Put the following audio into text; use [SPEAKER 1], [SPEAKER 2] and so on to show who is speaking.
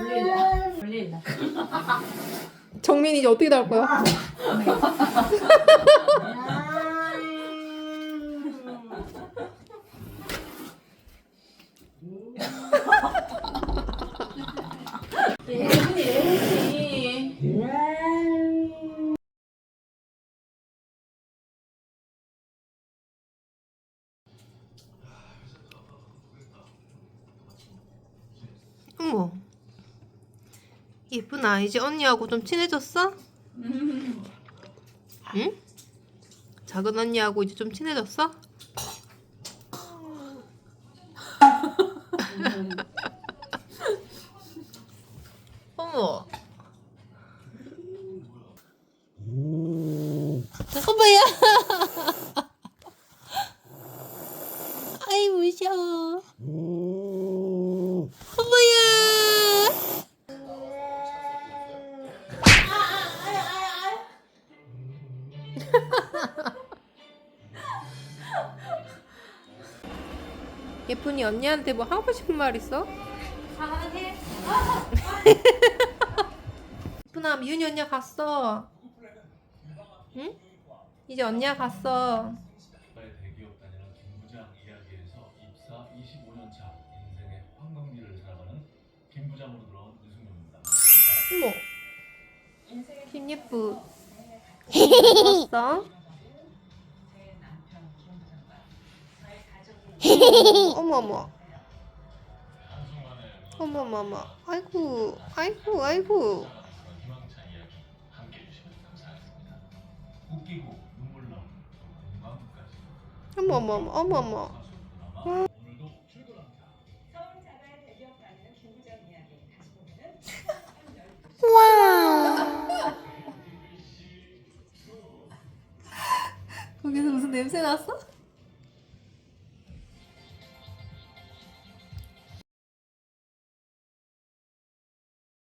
[SPEAKER 1] 물린다. 물린다. 정민이 이제 어떻게 나올 거야? 어머. 예쁘나 이제 언니하고 좀 친해졌어? 응? 작은 언니하고 이제 좀 친해졌어? 어머. 어머야. 아 예쁜이 언니한테 뭐 하고 싶은 말 있어?
[SPEAKER 2] 사랑해.
[SPEAKER 1] 예쁜아 미윤이 언니가 갔어. 응? 이제 언니가 갔어.
[SPEAKER 3] 나의 대기업 다니는 김부장 이야기에서 입사 25년 차 인생의 황금기를 살아가는 김부장으로 들어온 유승용입니다.
[SPEAKER 1] 어머. 김예쁘. 왔어? 어머 어머. 어머 어머 어머. 아이고 아이고 아이고. 어머 어머 어머 어머 거기서 무슨 냄새 났어?